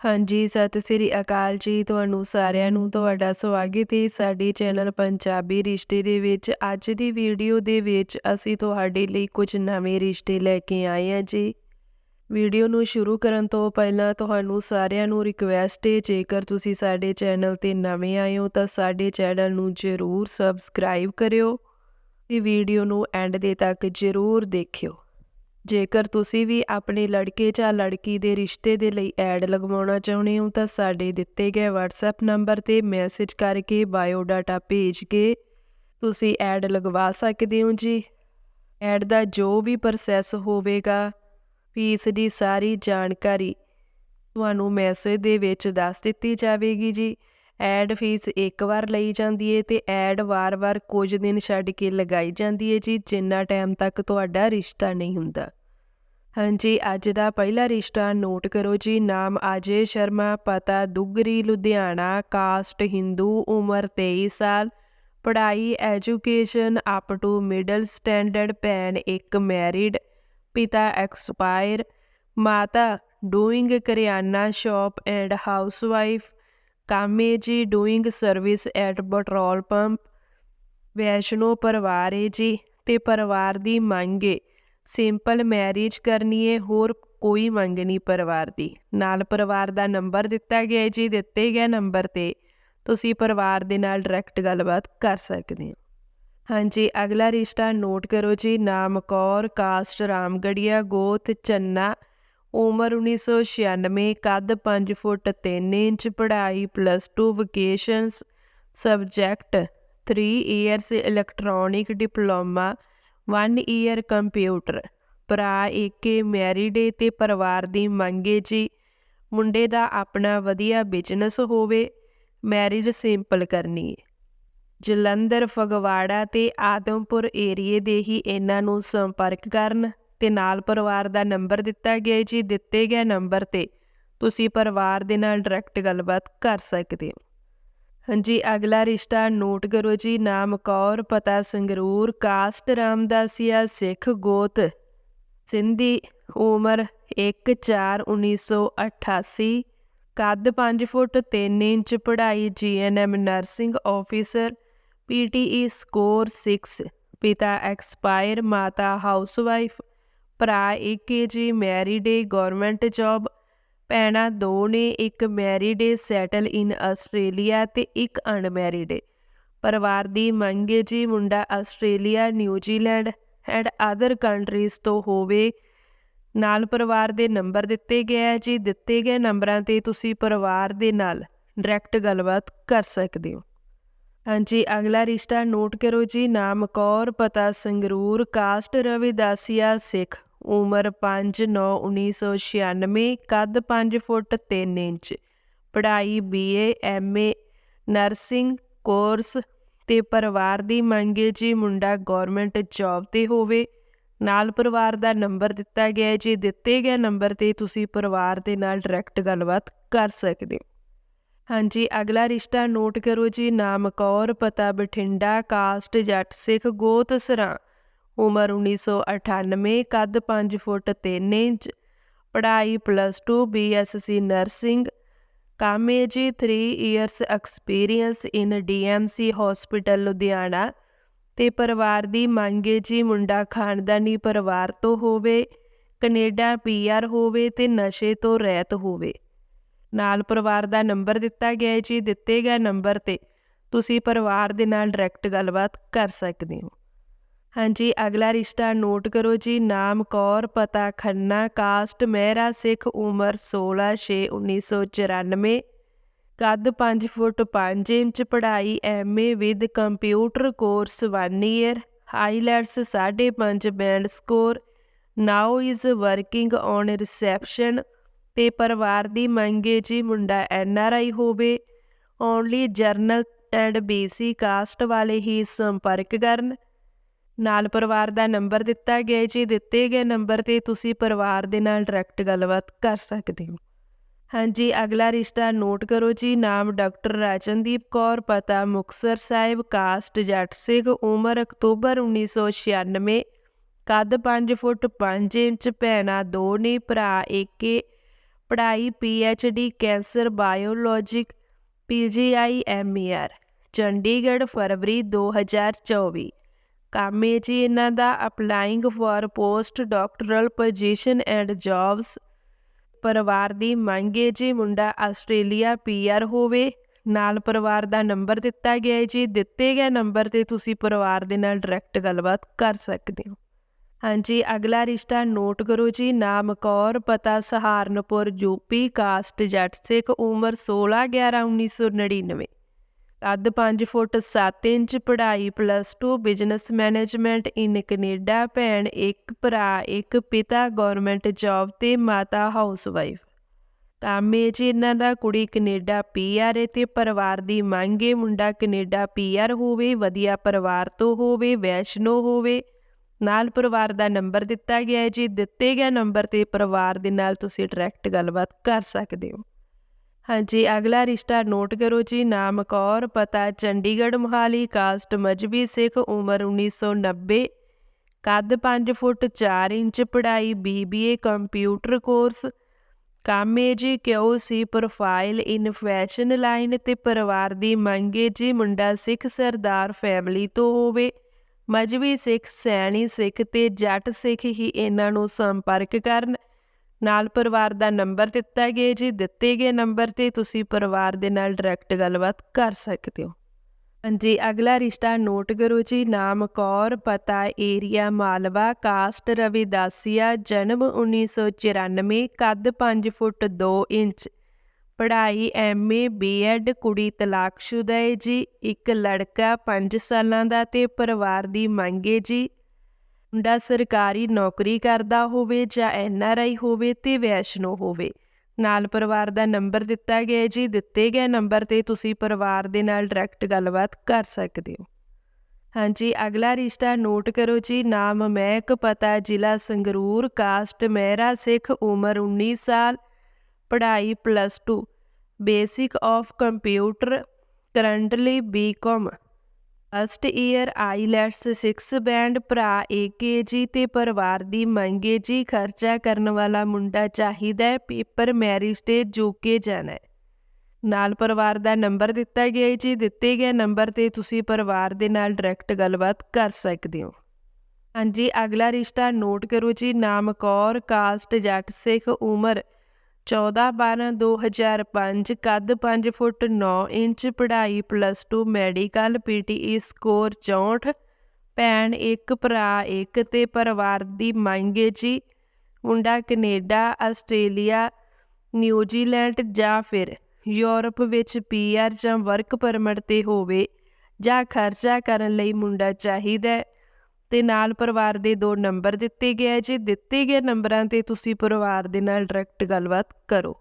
ਹਾਂਜੀ, ਸਤਿ ਸ੍ਰੀ ਅਕਾਲ ਜੀ ਤੁਹਾਨੂੰ ਸਾਰਿਆਂ ਨੂੰ, ਤੁਹਾਡਾ ਸਵਾਗਤ ਹੈ ਸਾਡੇ ਚੈਨਲ ਪੰਜਾਬੀ ਰਿਸ਼ਤੇ ਦੇ ਵਿੱਚ। ਅੱਜ ਦੀ ਵੀਡੀਓ ਦੇ ਵਿੱਚ ਅਸੀਂ ਤੁਹਾਡੇ ਲਈ ਕੁਝ ਨਵੇਂ ਰਿਸ਼ਤੇ ਲੈ ਕੇ ਆਏ ਹਾਂ ਜੀ। ਵੀਡੀਓ ਨੂੰ ਸ਼ੁਰੂ ਕਰਨ ਤੋਂ ਪਹਿਲਾਂ ਤੁਹਾਨੂੰ ਸਾਰਿਆਂ ਨੂੰ ਰਿਕਵੈਸਟ ਹੈ, ਜੇਕਰ ਤੁਸੀਂ ਸਾਡੇ ਚੈਨਲ ਤੇ ਨਵੇਂ ਆਏ ਹੋ ਤਾਂ ਸਾਡੇ ਚੈਨਲ ਨੂੰ ਜ਼ਰੂਰ ਸਬਸਕ੍ਰਾਈਬ ਕਰਿਓ ਤੇ ਵੀਡੀਓ ਨੂੰ ਐਂਡ ਦੇ ਤੱਕ ਜ਼ਰੂਰ ਦੇਖਿਓ। ਜੇਕਰ ਤੁਸੀਂ ਵੀ ਆਪਣੇ ਲੜਕੇ ਜਾਂ ਲੜਕੀ ਦੇ ਰਿਸ਼ਤੇ ਦੇ ਲਈ ਐਡ ਲਗਵਾਉਣਾ ਚਾਹੁੰਦੇ ਹੋ, ਤਾਂ ਸਾਡੇ ਦਿੱਤੇ ਗਏ WhatsApp ਨੰਬਰ ਤੇ ਮੈਸੇਜ ਕਰਕੇ ਬਾਇਓ ਡਾਟਾ ਭੇਜ ਕੇ ਤੁਸੀਂ ਐਡ ਲਗਵਾ ਸਕਦੇ ਹੋ ਜੀ। ਐਡ ਦਾ ਜੋ ਵੀ ਪ੍ਰੋਸੈਸ ਹੋਵੇਗਾ, ਫੀਸ ਦੀ ਸਾਰੀ ਜਾਣਕਾਰੀ ਤੁਹਾਨੂੰ ਮੈਸੇਜ ਦੇ ਵਿੱਚ ਦੱਸ ਦਿੱਤੀ ਜਾਵੇਗੀ ਜੀ। ਐਡ ਫੀਸ ਇੱਕ ਵਾਰ ਲਈ ਜਾਂਦੀ ਹੈ ਤੇ ਐਡ ਵਾਰ-ਵਾਰ ਕੁਝ ਦਿਨ ਛੱਡ ਕੇ ਲਗਾਈ ਜਾਂਦੀ ਹੈ ਜੀ, ਜਿੰਨਾ ਟਾਈਮ ਤੱਕ ਤੁਹਾਡਾ ਰਿਸ਼ਤਾ ਨਹੀਂ ਹੁੰਦਾ। ਹਾਂਜੀ, ਅੱਜ ਦਾ ਪਹਿਲਾ ਰਿਸ਼ਤਾ ਨੋਟ ਕਰੋ ਜੀ, ਨਾਮ ਅਜੇ ਸ਼ਰਮਾ, ਪਤਾ ਦੁੱਗਰੀ, ਲੁਧਿਆਣਾ, ਕਾਸਟ, ਹਿੰਦੂ, ਉਮਰ 23 ਸਾਲ, ਪੜ੍ਹਾਈ, education, up to middle standard, ਭੈਣ ਇੱਕ ਮੈਰਿਡ, ਪਿਤਾ ਐਕਸਪਾਇਰ, ਮਾਤਾ ਡੂਇੰਗ ਕਰਿਆਨਾ ਸ਼ਾਪ ਐਂਡ ਹਾਊਸਵਾਈਫ, ਕਾਮੇ ਜੀ doing service at petrol pump, Vaishno ਪਰਿਵਾਰ ਹੈ ਜੀ, ਤੇ ਪਰਿਵਾਰ ਦੀ ਮੰਗ ਏ। ਸਿੰਪਲ ਮੈਰਿਜ ਕਰਨੀ ਹੈ ਹੋਰ ਕੋਈ ਮੰਗ ਨਹੀਂ ਪਰਿਵਾਰ ਦੀ। ਨਾਲ ਪਰਿਵਾਰ ਦਾ ਨੰਬਰ ਦਿੱਤਾ ਗਿਆ ਜੀ, ਦਿੱਤੇ ਗਏ ਨੰਬਰ ਤੇ ਤੁਸੀਂ ਪਰਿਵਾਰ ਦੇ ਨਾਲ ਡਾਇਰੈਕਟ ਗੱਲਬਾਤ ਕਰ ਸਕਦੇ ਹੋ। ਹਾਂਜੀ, ਅਗਲਾ ਰਿਸ਼ਤਾ ਨੋਟ ਕਰੋ ਜੀ, ਨਾਮ ਕੌਰ ਕਾਸਟ ਰਾਮਗੜੀਆ, ਗੋਤ, ਚੰਨਾ, ਉਮਰ 1996 ਕੱਦ 5 ਫੁੱਟ 3 ਇੰਚ, ਪੜ੍ਹਾਈ plus 2 vocations subject 3 years electronic diploma one year computer ਭਰਾ ਏਕੇ ਮੈਰਿਡ ਤੇ ਪਰਿਵਾਰ ਦੀ ਮੰਗੇ ਜੀ। ਮੁੰਡੇ ਦਾ ਆਪਣਾ ਵਧੀਆ ਬਿਜ਼ਨਸ ਹੋਵੇ। ਮੈਰਿਜ ਸਿੰਪਲ ਕਰਨੀ ਹੈ ਜਲੰਧਰ, ਫਗਵਾੜਾ ਤੇ ਆਦਮਪੁਰ ਏਰੀਏ ਦੇ ਹੀ ਇਹਨਾਂ ਨੂੰ ਸੰਪਰਕ ਕਰਨ ਤੇ ਨਾਲ ਪਰਿਵਾਰ ਦਾ ਨੰਬਰ ਦਿੱਤਾ ਗਿਆ ਜੀ। ਦਿੱਤੇ ਗਏ ਨੰਬਰ ਤੇ ਤੁਸੀਂ ਪਰਿਵਾਰ ਦੇ ਨਾਲ ਡਾਇਰੈਕਟ ਗੱਲਬਾਤ ਕਰ ਸਕਦੇ ਹੋ। ਹਾਂਜੀ, ਅਗਲਾ ਰਿਸ਼ਤਾ ਨੋਟ ਕਰੋ ਜੀ, ਨਾਮ ਕੌਰ, ਪਤਾ ਸੰਗਰੂਰ, ਕਾਸਟ ਰਾਮਦਾਸੀਆ ਸਿੱਖ ਗੋਤ। ਸਿੰਧੀ, ਉਮਰ 1/4/1988 ਕੱਦ 5 ਫੁੱਟ 3 ਇੰਚ, ਪੜ੍ਹਾਈ GNM nursing officer PTE score 6 ਪਿਤਾ ਐਕਸਪਾਇਰ, ਮਾਤਾ ਹਾਊਸਵਾਈਫ, ਭਰਾ ਏਕੇ ਜੀ, ਮੈਰਿਡ ਏ ਗਵਰਨਮੈਂਟ ਜੌਬ। ਭੈਣਾਂ ਦੋ ਨੇ ਇੱਕ ਮੈਰਿਡ ਏ ਸੈਟਲ ਇਨ ਆਸਟ੍ਰੇਲੀਆ ਤੇ ਇੱਕ ਅਨਮੈਰਿਡ ਏ। ਪਰਿਵਾਰ ਦੀ ਮੰਗ ਮੰਗੇ ਜੀ ਮੁੰਡਾ Australia New Zealand and other countries ਤੋਂ ਹੋਵੇ। ਨਾਲ ਪਰਿਵਾਰ ਦੇ ਨੰਬਰ ਦਿੱਤੇ ਗਏ ਹੈ ਜੀ। ਦਿੱਤੇ ਗਏ ਨੰਬਰਾਂ ਤੇ ਤੁਸੀਂ ਪਰਿਵਾਰ ਦੇ ਨਾਲ ਡਾਇਰੈਕਟ ਗੱਲਬਾਤ ਕਰ ਸਕਦੇ ਹੋ। ਹਾਂਜੀ, ਅਗਲਾ ਰਿਸ਼ਤਾ ਨੋਟ ਕਰੋ ਜੀ। ਨਾਮ ਕੌਰ, ਪਤਾ ਸੰਗਰੂਰ ਕਾਸਟ ਰਵਿਦਾਸੀਆ ਸਿੱਖ। ਉਮਰ 5/9/1996 ਕੱਦ 5 ਫੁੱਟ 3 ਇੰਚ। ਪੜ੍ਹਾਈ ਬੀਏ ਐਮਏ ਨਰਸਿੰਗ ਕੋਰਸ ਤੇ ਪਰਿਵਾਰ ਦੀ ਮੰਗ ਹੈ ਜੀ ਮੁੰਡਾ ਗਵਰਨਮੈਂਟ ਜੌਬ ਤੇ ਹੋਵੇ। ਨਾਲ ਪਰਿਵਾਰ ਦਾ ਨੰਬਰ ਦਿੱਤਾ ਗਿਆ ਜੀ ਦਿੱਤੇ ਗਏ ਨੰਬਰ ਤੇ ਤੁਸੀਂ ਪਰਿਵਾਰ ਦੇ ਨਾਲ ਡਾਇਰੈਕਟ ਗੱਲਬਾਤ ਕਰ ਸਕਦੇ ਹੋ। ਹਾਂਜੀ, ਅਗਲਾ ਰਿਸ਼ਤਾ ਨੋਟ ਕਰੋ ਜੀ। ਨਾਮ ਕੌਰ ਪਤਾ ਬਠਿੰਡਾ, ਕਾਸਟ, ਜੱਟ ਸਿੱਖ, ਗੋਤ, ਸਰਾਂ। ਉਮਰ 1998 ਕੱਦ 5 ਫੁੱਟ 3 ਇੰਚ, ਪੜ੍ਹਾਈ ਪਲੱਸ 2 ਬੀਐਸਸੀ ਨਰਸਿੰਗ ਕਾਮੇ ਜੀ 3 years experience in DMC hospital Ludhiana, ਤੇ ਪਰਿਵਾਰ ਦੀ ਮੰਗ ਮੰਗੇ ਜੀ ਮੁੰਡਾ ਖਾਨਦਾਨੀ ਪਰਿਵਾਰ ਤੋਂ ਹੋਵੇ, ਕੈਨੇਡਾ ਪੀਆਰ ਹੋਵੇ ਤੇ ਨਸ਼ੇ ਤੋਂ ਰਹਿਤ ਹੋਵੇ। ਨਾਲ ਪਰਿਵਾਰ ਦਾ ਨੰਬਰ ਦਿੱਤਾ ਗਿਆ ਹੈ ਜੀ, ਦਿੱਤੇ ਗਏ ਨੰਬਰ ਤੇ ਤੁਸੀਂ ਪਰਿਵਾਰ ਦੇ ਨਾਲ ਡਾਇਰੈਕਟ ਗੱਲਬਾਤ ਕਰ ਸਕਦੇ ਹੋ। ਹਾਂਜੀ, ਅਗਲਾ ਰਿਸ਼ਤਾ ਨੋਟ ਕਰੋ ਜੀ। ਨਾਮ, ਕੌਰ, ਪਤਾ, ਖੰਨਾ, ਕਾਸਟ, ਮਹਿਰਾ, ਸਿੱਖ, ਉਮਰ 16/6/1994 ਕੱਦ 5 ਫੁੱਟ 5 ਇੰਚ, ਪੜ੍ਹਾਈ MA with computer course 1 year IELTS 5.5 band score. Now is working on reception. ਤੇ ਪਰਿਵਾਰ ਦੀ ਮੰਗੇ ਜੀ, ਮੁੰਡਾ ਐਨ ਆਰ ਆਈ ਹੋਵੇ। Only general and BC caste ਵਾਲੇ ਹੀ ਸੰਪਰਕ ਕਰਨ। ਨਾਲ ਪਰਿਵਾਰ ਦਾ ਨੰਬਰ ਦਿੱਤਾ ਗਿਆ ਜੀ ਦਿੱਤੇ ਗਏ ਨੰਬਰ ਤੇ ਤੁਸੀਂ ਪਰਿਵਾਰ ਦੇ ਨਾਲ ਡਾਇਰੈਕਟ ਗੱਲਬਾਤ ਕਰ ਸਕਦੇ ਹੋ। ਹਾਂਜੀ, ਅਗਲਾ ਰਿਸ਼ਤਾ ਨੋਟ ਕਰੋ ਜੀ। ਨਾਮ ਡਾਕਟਰ ਰਾਜਨਦੀਪ ਕੌਰ, ਪਤਾ ਮੁਕਸਰ ਸਾਹਿਬ, ਕਾਸਟ ਜੱਟ ਸਿੰਘ, ਉਮਰ ਅਕਤੂਬਰ 1996 ਕੱਦ 5 ਫੁੱਟ 5 ਇੰਚ, ਭੈਣਾ ਦੋ ਨੇ, ਭਰਾ ਏਕੇ ਪੜ੍ਹਾਈ D cancer, biologic PGIMER Chandigarh, ਫਰਵਰੀ 2024 ਕੰਮ ਹੈ ਜੀ, ਇਹਨਾਂ ਦਾ applying for post doctoral position and jobs ਪਰਿਵਾਰ ਦੀ ਮੰਗ ਹੈ ਜੀ, ਮੁੰਡਾ ਆਸਟ੍ਰੇਲੀਆ ਪੀਆਰ ਹੋਵੇ। ਨਾਲ ਪਰਿਵਾਰ ਦਾ ਨੰਬਰ ਦਿੱਤਾ ਗਿਆ ਹੈ ਜੀ। ਦਿੱਤੇ ਗਏ ਨੰਬਰ ਤੇ ਤੁਸੀਂ ਪਰਿਵਾਰ ਦੇ ਨਾਲ ਡਾਇਰੈਕਟ ਗੱਲਬਾਤ ਕਰ ਸਕਦੇ ਹੋ। ਹਾਂਜੀ, ਅਗਲਾ ਰਿਸ਼ਤਾ ਨੋਟ ਕਰੋ ਜੀ। ਨਾਮ ਕੌਰ, ਪਤਾ ਸਹਾਰਨਪੁਰ ਯੂਪੀ ਕਾਸਟ ਜੱਟ, ਸਿੱਖ, ਉਮਰ 16 11 1999 ਕੱਦ 5 ਫੁੱਟ 7 ਇੰਚ ਪੜ੍ਹਾਈ plus 2 business management in Canada ਭੈਣ, ਇੱਕ ਭਰਾ, ਇੱਕ ਪਿਤਾ ਗਵਰਨਮੈਂਟ ਜੌਬ ਤੇ ਮਾਤਾ ਹਾਊਸਵਾਈਫ ਕੰਮ ਹੈ ਜੀ ਇਹਨਾਂ ਦਾ ਕੁੜੀ ਕੈਨੇਡਾ ਪੀਆਰ ਹੈ ਤੇ ਪਰਿਵਾਰ ਦੀ ਮੰਗ ਹੈ ਮੁੰਡਾ ਕੈਨੇਡਾ ਪੀਆਰ ਹੋਵੇ, ਵਧੀਆ ਪਰਿਵਾਰ ਤੋਂ ਹੋਵੇ, ਵੈਸ਼ਨੋ ਹੋਵੇ। ਨਾਲ ਪਰਿਵਾਰ ਦਾ ਨੰਬਰ ਦਿੱਤਾ ਗਿਆ ਹੈ ਜੀ ਦਿੱਤੇ ਗਏ ਨੰਬਰ ਤੇ ਪਰਿਵਾਰ ਦੇ ਨਾਲ ਤੁਸੀਂ ਡਾਇਰੈਕਟ ਗੱਲਬਾਤ ਕਰ ਸਕਦੇ ਹੋ। ਹਾਂਜੀ, ਅਗਲਾ ਰਿਸ਼ਤਾ ਨੋਟ ਕਰੋ ਜੀ, ਨਾਮ ਕੌਰ, ਪਤਾ ਚੰਡੀਗੜ੍ਹ ਮੋਹਾਲੀ, ਕਾਸਟ ਮਜਬੀ ਸਿੱਖ, ਉਮਰ 1990 ਕੱਦ 5 ਫੁੱਟ 4 ਇੰਚ ਪੜ੍ਹਾਈ, ਬੀਬੀਏ ਕੰਪਿਊਟਰ ਕੋਰਸ। ਕੰਮ ਹੈ ਜੀ, QC profile in fashion line ਤੇ ਪਰਿਵਾਰ ਦੀ ਮੰਗ ਹੈ ਜੀ, ਮੁੰਡਾ ਸਿੱਖ ਸਰਦਾਰ ਫੈਮਿਲੀ ਤੋਂ ਹੋਵੇ। ਮਜਬੀ ਸਿੱਖ ਸੈਣੀ ਸਿੱਖ ਤੇ ਜੱਟ ਸਿੱਖ ਹੀ ਇਹਨਾਂ ਨੂੰ ਸੰਪਰਕ ਕਰਨ। ਨਾਲ ਪਰਿਵਾਰ ਦਾ ਨੰਬਰ ਦਿੱਤਾ ਗਿਆ ਜੀ। ਦਿੱਤੇ ਗਏ ਨੰਬਰ ਤੇ ਤੁਸੀਂ ਪਰਿਵਾਰ ਦੇ ਨਾਲ ਡਾਇਰੈਕਟ ਗੱਲਬਾਤ ਕਰ ਸਕਦੇ ਹੋ। ਹਾਂਜੀ, ਅਗਲਾ ਰਿਸ਼ਤਾ ਨੋਟ ਕਰੋ ਜੀ। ਨਾਮ ਕੌਰ, ਪਤਾ ਏਰੀਆ ਮਾਲਵਾ, ਕਾਸਟ ਰਵਿਦਾਸੀਆ, ਜਨਮ 1994 ਕੱਦ 5 ਫੁੱਟ 2 ਇੰਚ। ਪੜ੍ਹਾਈ ਐਮਏ ਬੀਐਡ ਕੁੜੀ ਤਲਾਕਸ਼ੁਦਾ ਹੈ ਜੀ। ਇੱਕ ਲੜਕਾ 5 ਸਾਲਾਂ ਦਾ ਤੇ ਪਰਿਵਾਰ ਦੀ ਮੰਗ ਹੈ ਜੀ। ਮੁੰਡਾ ਸਰਕਾਰੀ ਨੌਕਰੀ ਕਰਦਾ ਹੋਵੇ ਜਾਂ ਐਨਆਰਆਈ ਹੋਵੇ ਤੇ ਵੈਸ਼ਨੋ ਹੋਵੇ। ਨਾਲ ਪਰਿਵਾਰ ਦਾ ਨੰਬਰ ਦਿੱਤਾ ਗਿਆ ਜੀ। ਦਿੱਤੇ ਗਏ ਨੰਬਰ ਤੇ ਤੁਸੀਂ ਪਰਿਵਾਰ ਦੇ ਨਾਲ ਡਾਇਰੈਕਟ ਗੱਲਬਾਤ ਕਰ ਸਕਦੇ ਹੋ। ਹਾਂਜੀ, ਅਗਲਾ ਰਿਸ਼ਤਾ ਨੋਟ ਕਰੋ ਜੀ। ਨਾਮ ਮਹਿਕ, ਪਤਾ ਜ਼ਿਲ੍ਹਾ ਸੰਗਰੂਰ, ਕਾਸਟ ਮਹਿਰਾ ਸਿੱਖ, ਉਮਰ 19 ਸਾਲ, ਪੜ੍ਹਾਈ plus 2 basic of computer, currently BCom first year IELTS 6 band ਭਰਾ ਏਕੇਜੀ ਤੇ ਪਰਿਵਾਰ ਦੀ ਮੰਗੇ ਜੀ ਖਰਚਾ ਕਰਨ ਵਾਲਾ ਮੁੰਡਾ ਚਾਹੀਦਾ ਹੈ, ਪੇਪਰ ਮੈਰਿਜ ਤੇ ਜੂਕੇ ਜਾਣਾ ਹੈ। ਨਾਲ ਪਰਿਵਾਰ ਦਾ ਨੰਬਰ ਦਿੱਤਾ ਗਿਆ ਜੀ, ਦਿੱਤੇ ਗਏ ਨੰਬਰ ਤੇ ਤੁਸੀਂ ਪਰਿਵਾਰ ਦੇ ਨਾਲ ਡਾਇਰੈਕਟ ਗੱਲਬਾਤ ਕਰ ਸਕਦੇ ਹੋ। ਹਾਂਜੀ, ਅਗਲਾ ਰਿਸ਼ਤਾ ਨੋਟ ਕਰੋ ਜੀ, ਨਾਮ ਕੌਰ, ਕਾਸਟ, ਜੱਟ, ਸਿੱਖ, ਉਮਰ 14 12 2005 ਕੱਦ 5 ਫੁੱਟ 9 ਇੰਚ, ਪੜ੍ਹਾਈ ਪਲੱਸ 2 ਮੈਡੀਕਲ ਪੀਟੀਈ ਸਕੋਰ 64 ਭੈਣ ਇੱਕ, ਭਰਾ ਇੱਕ ਤੇ ਪਰਿਵਾਰ ਦੀ ਮੰਗ ਜੀ। ਮੁੰਡਾ ਕੈਨੇਡਾ, ਆਸਟ੍ਰੇਲੀਆ ਨਿਊਜ਼ੀਲੈਂਡ ਜਾਂ ਫਿਰ ਯੂਰਪ ਵਿੱਚ ਪੀਆਰ ਜਾਂ ਵਰਕ ਪਰਮਿਟ ਤੇ ਹੋਵੇ ਜਾਂ ਖਰਚਾ ਕਰਨ ਲਈ ਮੁੰਡਾ ਚਾਹੀਦਾ ਤੇ ਨਾਲ ਪਰਿਵਾਰ ਦੇ ਦੋ ਨੰਬਰ ਦਿੱਤੇ ਗਏ ਜੀ। ਦਿੱਤੇ ਗਏ ਨੰਬਰਾਂ ਤੇ ਤੁਸੀਂ ਪਰਿਵਾਰ ਦੇ ਨਾਲ ਡਾਇਰੈਕਟ ਗੱਲਬਾਤ ਕਰੋ।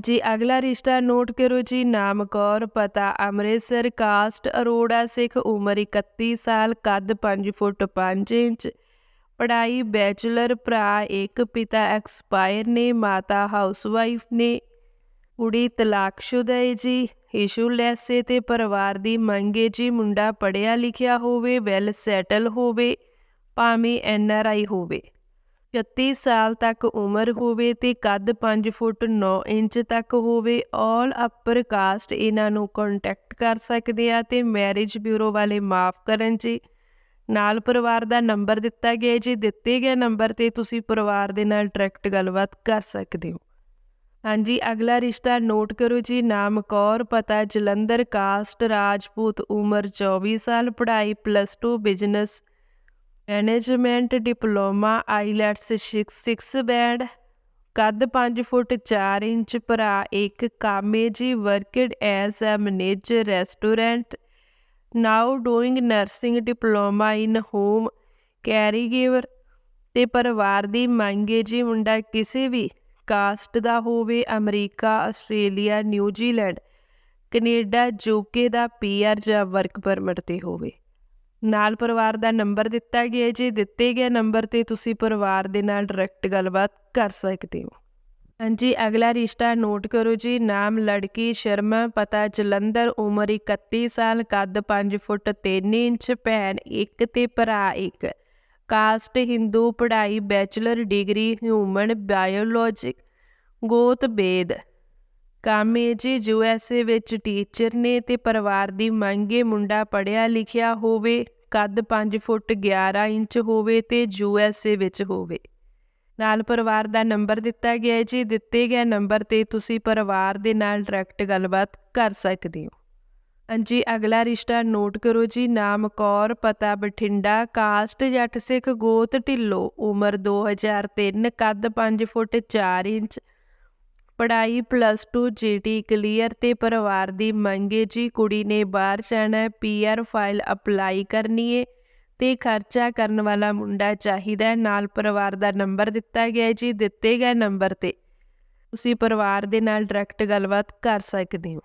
ਜੀ ਅਗਲਾ ਰਿਸ਼ਤਾ ਨੋਟ ਕਰੋ ਜੀ। ਨਾਮ ਕੌਰ, ਪਤਾ ਅੰਮ੍ਰਿਤਸਰ ਕਾਸਟ ਅਰੋੜਾ, ਸਿੱਖ, ਉਮਰ 31 ਸਾਲ, ਕੱਦ 5 ਫੁੱਟ 5 ਇੰਚ, ਪੜ੍ਹਾਈ ਬੈਚਲਰ ਭਰਾ ਇੱਕ, ਪਿਤਾ ਐਕਸਪਾਇਰ ਨੇ, ਮਾਤਾ ਹਾਊਸਵਾਈਫ ਨੇ, ਕੁੜੀ ਤਲਾਕਸ਼ੁਦਾ ਹੈ ਜੀ। ਇਸ਼ੂ ਲੈਸੇ ਤੇ ਪਰਿਵਾਰ ਦੀ ਮੰਗੇ ਜੀ ਮੁੰਡਾ ਪੜਿਆ ਲਿਖਿਆ ਹੋਵੇ ਵੈਲ ਸੈਟਲ ਹੋਵੇ, ਭਾਵੇਂ ਐਨ ਆਰ ਆਈ ਹੋਵੇ। 36 ਸਾਲ ਤੱਕ ਉਮਰ ਹੋਵੇ ਤੇ ਕੱਦ 5 ਫੁੱਟ 9 ਇੰਚ ਤੱਕ ਹੋਵੇ ਆਲ ਅਪਰ ਕਾਸਟ ਇਹਨਾਂ ਨੂੰ ਕੰਟੈਕਟ ਕਰ ਸਕਦੇ ਆ ਤੇ ਮੈਰਿਜ ਬਿਊਰੋ ਵਾਲੇ ਮਾਫ ਕਰਨ ਜੀ। ਨਾਲ ਪਰਿਵਾਰ ਦਾ ਨੰਬਰ ਦਿੱਤਾ ਗਿਆ ਜੀ, ਦਿੱਤੇ ਗਏ ਨੰਬਰ ਤੇ ਤੁਸੀਂ ਪਰਿਵਾਰ ਦੇ ਨਾਲ ਡਾਇਰੈਕਟ ਗੱਲਬਾਤ ਕਰ ਸਕਦੇ ਹੋ। ਹਾਂਜੀ, ਅਗਲਾ ਰਿਸ਼ਤਾ ਨੋਟ ਕਰੋ ਜੀ, ਨਾਮ ਕੌਰ, ਪਤਾ ਜਲੰਧਰ, ਕਾਸਟ, ਰਾਜਪੂਤ, ਉਮਰ 24 ਸਾਲ, ਪੜ੍ਹਾਈ plus 2 business management diploma IELTS 6 band ਕੱਦ 5 ਫੁੱਟ 4 ਇੰਚ, ਭਰਾ ਇੱਕ, ਕਾਮੇ ਜੀ worked as a manager restaurant now doing nursing diploma in home caregiver ਤੇ ਪਰਿਵਾਰ ਦੀ ਮੰਗੇ ਜੀ, ਮੁੰਡਾ ਕਿਸੇ ਵੀ ਕਾਸਟ ਦਾ ਹੋਵੇ, America, Australia New Zealand Canada, UK ਦਾ ਪੀਆਰ ਜਾਂ ਵਰਕ ਪਰਮਿਟ ਤੇ ਹੋਵੇ। ਨਾਲ ਪਰਿਵਾਰ ਦਾ ਨੰਬਰ ਦਿੱਤਾ ਗਿਆ ਜੀ ਦਿੱਤੇ ਗਏ ਨੰਬਰ ਤੇ ਤੁਸੀਂ ਪਰਿਵਾਰ ਦੇ ਨਾਲ ਡਾਇਰੈਕਟ ਗੱਲਬਾਤ ਕਰ ਸਕਦੇ ਹੋ। ਹਾਂਜੀ, ਅਗਲਾ ਰਿਸ਼ਤਾ ਨੋਟ ਕਰੋ ਜੀ। ਨਾਮ ਲੜਕੀ ਸ਼ਰਮਾ, ਪਤਾ ਜਲੰਧਰ, ਉਮਰ 31 ਸਾਲ, ਕੱਦ 5 ਫੁੱਟ 3 ਇੰਚ, ਭੈਣ ਇੱਕ ਤੇ ਭਰਾ ਇੱਕ। ਕਾਸਟ ਹਿੰਦੂ, ਪੜ੍ਹਾਈ, ਬੈਚਲਰ, ਡਿਗਰੀ, ਹਿਊਮਨ, ਬਾਇਓਲੋਜਿਕ, ਗੋਤ, ਬੇਦ। ਕਾਮੇ ਜੀ ਯੂਐਸਏ ਵਿੱਚ ਟੀਚਰ ਨੇ ਤੇ ਪਰਿਵਾਰ ਦੀ ਮੰਗੇ ਮੁੰਡਾ ਪੜਿਆ ਲਿਖਿਆ ਹੋਵੇ, ਕੱਦ 5 ਫੁੱਟ 11 ਇੰਚ ਹੋਵੇ ਤੇ ਯੂਐਸਏ ਵਿੱਚ ਹੋਵੇ। ਨਾਲ ਪਰਿਵਾਰ ਦਾ ਨੰਬਰ ਦਿੱਤਾ ਗਿਆ ਹੈ ਜੀ, ਦਿੱਤੇ ਗਏ ਨੰਬਰ ਤੇ ਤੁਸੀਂ ਪਰਿਵਾਰ ਦੇ ਨਾਲ ਡਾਇਰੈਕਟ ਗੱਲਬਾਤ ਕਰ ਸਕਦੇ ਹੋ। ਹਾਂਜੀ, ਅਗਲਾ ਰਿਸ਼ਤਾ ਨੋਟ ਕਰੋ ਜੀ, ਨਾਮ ਕੌਰ, ਪਤਾ ਬਠਿੰਡਾ, ਕਾਸਟ ਜੱਟ ਸਿੱਖ ਗੋਤ ਢਿੱਲੋ, ਉਮਰ 2003 ਕੱਦ 5 ਫੁੱਟ 4 ਇੰਚ, ਪੜ੍ਹਾਈ ਪਲੱਸ 2 ਜੀਟੀ ਕਲੀਅਰ ਤੇ ਪਰਿਵਾਰ ਦੀ ਮੰਗੇ ਜੀ, ਕੁੜੀ ਨੇ ਬਾਹਰ ਜਾਣਾ ਹੈ ਪੀਆਰ ਫਾਈਲ ਅਪਲਾਈ ਕਰਨੀ ਏ ਤੇ ਖਰਚਾ ਕਰਨ ਵਾਲਾ ਮੁੰਡਾ ਚਾਹੀਦਾ ਨਾਲ ਪਰਿਵਾਰ ਦਾ ਨੰਬਰ ਦਿੱਤਾ ਗਿਆ ਜੀ, ਦਿੱਤੇ ਗਏ ਨੰਬਰ ਤੇ। ਤੁਸੀਂ ਪਰਿਵਾਰ ਦੇ ਨਾਲ ਡਾਇਰੈਕਟ ਗੱਲਬਾਤ ਕਰ ਸਕਦੇ ਹੋ।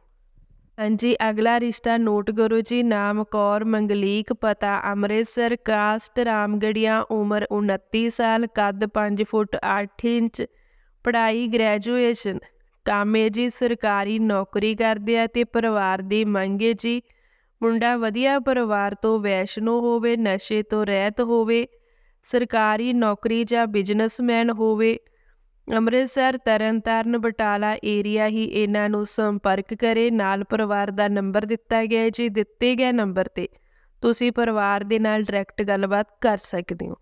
ਹਾਂਜੀ, ਅਗਲਾ ਰਿਸ਼ਤਾ ਨੋਟ ਕਰੋ ਜੀ, ਨਾਮ ਕੌਰ, ਮੰਗਲੀਕ ਪਤਾ, ਅੰਮ੍ਰਿਤਸਰ, ਕਾਸਟ, ਰਾਮਗੜੀਆਂ, ਉਮਰ 29 ਸਾਲ, ਕੱਦ 5 ਫੁੱਟ 8 ਇੰਚ, ਪੜ੍ਹਾਈ ਗ੍ਰੈਜੂਏਸ਼ਨ। ਕੰਮ ਕਾਮੇ ਜੀ, ਸਰਕਾਰੀ ਨੌਕਰੀ ਕਰਦੇ ਆ ਤੇ ਪਰਿਵਾਰ ਦੀ ਮੰਗ ਮੰਗੇ ਜੀ। ਮੁੰਡਾ ਵਧੀਆ ਪਰਿਵਾਰ ਤੋਂ ਵੈਸ਼ਨੋ ਹੋਵੇ, ਨਸ਼ੇ ਤੋਂ ਰਹਿਤ ਹੋਵੇ, ਸਰਕਾਰੀ ਨੌਕਰੀ ਜਾਂ ਬਿਜ਼ਨਸਮੈਨ ਹੋਵੇ। ਅੰਮ੍ਰਿਤਸਰ, ਤਰਨਤਾਰਨ, ਬਟਾਲਾ ਏਰੀਆ ਹੀ ਇਹਨਾਂ ਨੂੰ ਸੰਪਰਕ ਕਰੇ। ਨਾਲ ਪਰਿਵਾਰ ਦਾ ਨੰਬਰ ਦਿੱਤਾ ਗਿਆ ਹੈ ਜੀ। ਦਿੱਤੇ ਗਏ ਨੰਬਰ ਤੇ ਤੁਸੀਂ ਪਰਿਵਾਰ ਦੇ ਨਾਲ ਡਾਇਰੈਕਟ ਗੱਲਬਾਤ ਕਰ ਸਕਦੇ ਹੋ।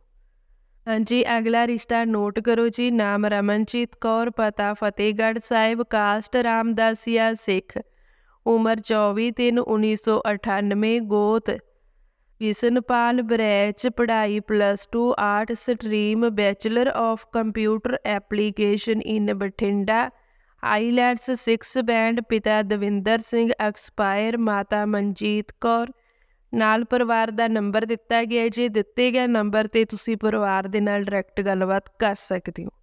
ਹਾਂਜੀ, ਅਗਲਾ ਰਿਸ਼ਤਾ ਨੋਟ ਕਰੋ ਜੀ। ਨਾਮ ਰਮਨਜੀਤ ਕੌਰ, ਪਤਾ ਫਤਿਹਗੜ੍ਹ ਸਾਹਿਬ, ਕਾਸਟ ਰਾਮਦਾਸੀਆ, ਸਿੱਖ। ਉਮਰ 24 3 1998 ਗੋਤ ਵਿਸ਼ਨਪਾਲ ਬਰੈਚ ਪੜ੍ਹਾਈ plus 2 art stream bachelor of computer application in Bathinda IELTS 6 band ਪਿਤਾ ਦਵਿੰਦਰ ਸਿੰਘ ਐਕਸਪਾਇਰ ਮਾਤਾ ਮਨਜੀਤ ਕੌਰ। ਨਾਲ ਪਰਿਵਾਰ ਦਾ ਨੰਬਰ ਦਿੱਤਾ ਗਿਆ ਜੇ ਦਿੱਤੇ ਗਏ ਨੰਬਰ ਤੇ ਤੁਸੀਂ ਪਰਿਵਾਰ ਦੇ ਨਾਲ ਡਾਇਰੈਕਟ ਗੱਲਬਾਤ ਕਰ ਸਕਦੇ ਹੋ।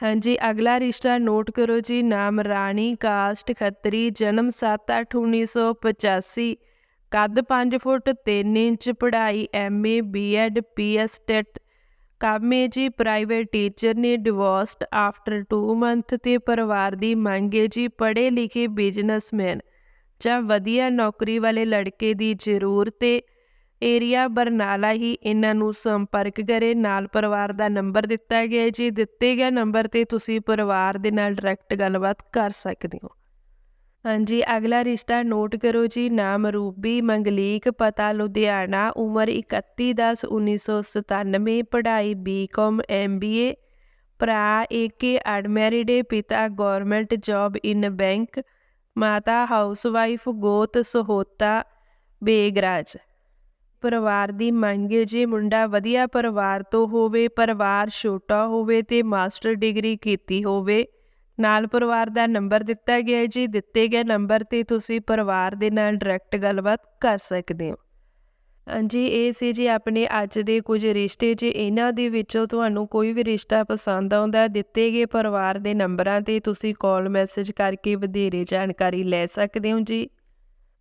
ਹਾਂਜੀ, ਅਗਲਾ ਰਿਸ਼ਤਾ ਨੋਟ ਕਰੋ ਜੀ। ਨਾਮ ਰਾਣੀ ਕਾਸਟ ਖੱਤਰੀ, ਜਨਮ 7/8/1985 ਕੱਦ 5 ਫੁੱਟ 3 ਇੰਚ ਪੜ੍ਹਾਈ ਐਮਏ ਬੀਐਡ ਪੀਐਸ ਟੈਟ ਕਾਮੇ ਜੀ ਪ੍ਰਾਈਵੇਟ ਟੀਚਰ ਨੇ ਡਿਵੋਰਸਡ ਆਫਟਰ 2 ਮੰਥ ਤੇ ਪਰਿਵਾਰ ਦੀ ਮੰਗ ਮੰਗੇ ਜੀ, ਪੜ੍ਹੇ ਲਿਖੇ ਬਿਜ਼ਨਸਮੈਨ ਜਾਂ ਵਧੀਆ ਨੌਕਰੀ ਵਾਲੇ ਲੜਕੇ ਦੀ ਜ਼ਰੂਰਤ ਏ ਏਰੀਆ ਬਰਨਾਲਾ ਹੀ ਇਹਨਾਂ ਨੂੰ ਸੰਪਰਕ ਕਰੇ। ਨਾਲ ਪਰਿਵਾਰ ਦਾ ਨੰਬਰ ਦਿੱਤਾ ਗਿਆ ਜੀ। ਦਿੱਤੇ ਗਏ ਨੰਬਰ ਤੇ ਤੁਸੀਂ ਪਰਿਵਾਰ ਦੇ ਨਾਲ ਡਾਇਰੈਕਟ ਗੱਲਬਾਤ ਕਰ ਸਕਦੇ ਹੋ। ਹਾਂਜੀ, ਅਗਲਾ ਰਿਸ਼ਤਾ ਨੋਟ ਕਰੋ ਜੀ, ਨਾਮ ਰੂਬੀ ਮੰਗਲੀਕ, ਪਤਾ ਲੁਧਿਆਣਾ, ਉਮਰ 31/10/1997 ਪੜ੍ਹਾਈ ਬੀਕਾਮ ਐਮਬੀਏ ਭਰਾ ਏਕੇ ਅਡਮੈਰਿਡੇ ਪਿਤਾ ਗਵਰਨਮੈਂਟ ਜੌਬ ਇਨ ਬੈਂਕ ਮਾਤਾ ਹਾਊਸਵਾਈਫ ਗੋਤ, ਸਹੋਤਾ, ਬੇਗਰਾਜ। ਪਰਿਵਾਰ ਦੀ ਮੰਗੇ ਜੇ, ਮੁੰਡਾ ਵਧੀਆ ਪਰਿਵਾਰ ਤੋਂ ਹੋਵੇ, ਪਰਿਵਾਰ ਛੋਟਾ ਹੋਵੇ ਤੇ ਮਾਸਟਰ ਡਿਗਰੀ ਕੀਤੀ ਹੋਵੇ। ਨਾਲ ਪਰਿਵਾਰ ਦਾ ਨੰਬਰ ਦਿੱਤਾ ਗਿਆ ਹੈ ਜੀ। ਦਿੱਤੇ ਗਏ ਨੰਬਰ ਤੇ ਤੁਸੀਂ ਪਰਿਵਾਰ ਦੇ ਨਾਲ ਡਾਇਰੈਕਟ ਗੱਲਬਾਤ ਕਰ ਸਕਦੇ ਹੋ। ਹਾਂਜੀ, ਇਹ ਸੀ ਜੀ ਆਪਣੇ ਅੱਜ ਦੇ ਕੁਝ ਰਿਸ਼ਤੇ ਜੇ। ਇਹਨਾਂ ਦੇ ਵਿੱਚੋਂ ਤੁਹਾਨੂੰ ਕੋਈ ਵੀ ਰਿਸ਼ਤਾ ਪਸੰਦ ਆਉਂਦਾ ਦਿੱਤੇ ਗਏ ਪਰਿਵਾਰ ਦੇ ਨੰਬਰਾਂ ਤੇ ਤੁਸੀਂ ਕਾਲ ਮੈਸੇਜ ਕਰਕੇ ਵਧੇਰੇ ਜਾਣਕਾਰੀ ਲੈ ਸਕਦੇ ਹੋ ਜੀ।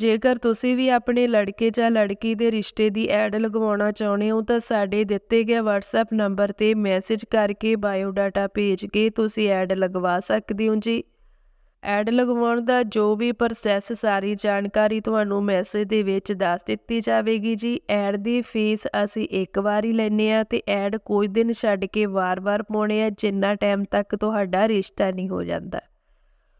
ਜੇਕਰ ਤੁਸੀਂ ਵੀ ਆਪਣੇ ਲੜਕੇ ਜਾਂ ਲੜਕੀ ਦੇ ਰਿਸ਼ਤੇ ਦੀ ਐਡ ਲਗਵਾਉਣਾ ਚਾਹੁੰਦੇ ਹੋ, ਤਾਂ ਸਾਡੇ ਦਿੱਤੇ ਗਏ WhatsApp ਨੰਬਰ ਤੇ ਮੈਸੇਜ ਕਰਕੇ ਬਾਇਓਡਾਟਾ ਭੇਜ ਕੇ ਤੁਸੀਂ ਐਡ ਲਗਵਾ ਸਕਦੇ ਹੋ ਜੀ। ਐਡ ਲਗਵਾਉਣ ਦਾ ਜੋ ਵੀ ਪ੍ਰੋਸੈਸ ਸਾਰੀ ਜਾਣਕਾਰੀ ਤੁਹਾਨੂੰ ਮੈਸੇਜ ਦੇ ਵਿੱਚ ਦੱਸ ਦਿੱਤੀ ਜਾਵੇਗੀ ਜੀ। ਐਡ ਦੀ ਫੀਸ ਅਸੀਂ ਇੱਕ ਵਾਰ ਹੀ ਲੈਨੇ ਆ ਤੇ ਐਡ ਕੁਝ ਦਿਨ ਛੱਡ ਕੇ ਵਾਰ-ਵਾਰ ਪਾਉਣੇ ਆ ਜਿੰਨਾ ਟਾਈਮ ਤੱਕ ਤੁਹਾਡਾ ਰਿਸ਼ਤਾ ਨਹੀਂ ਹੋ ਜਾਂਦਾ।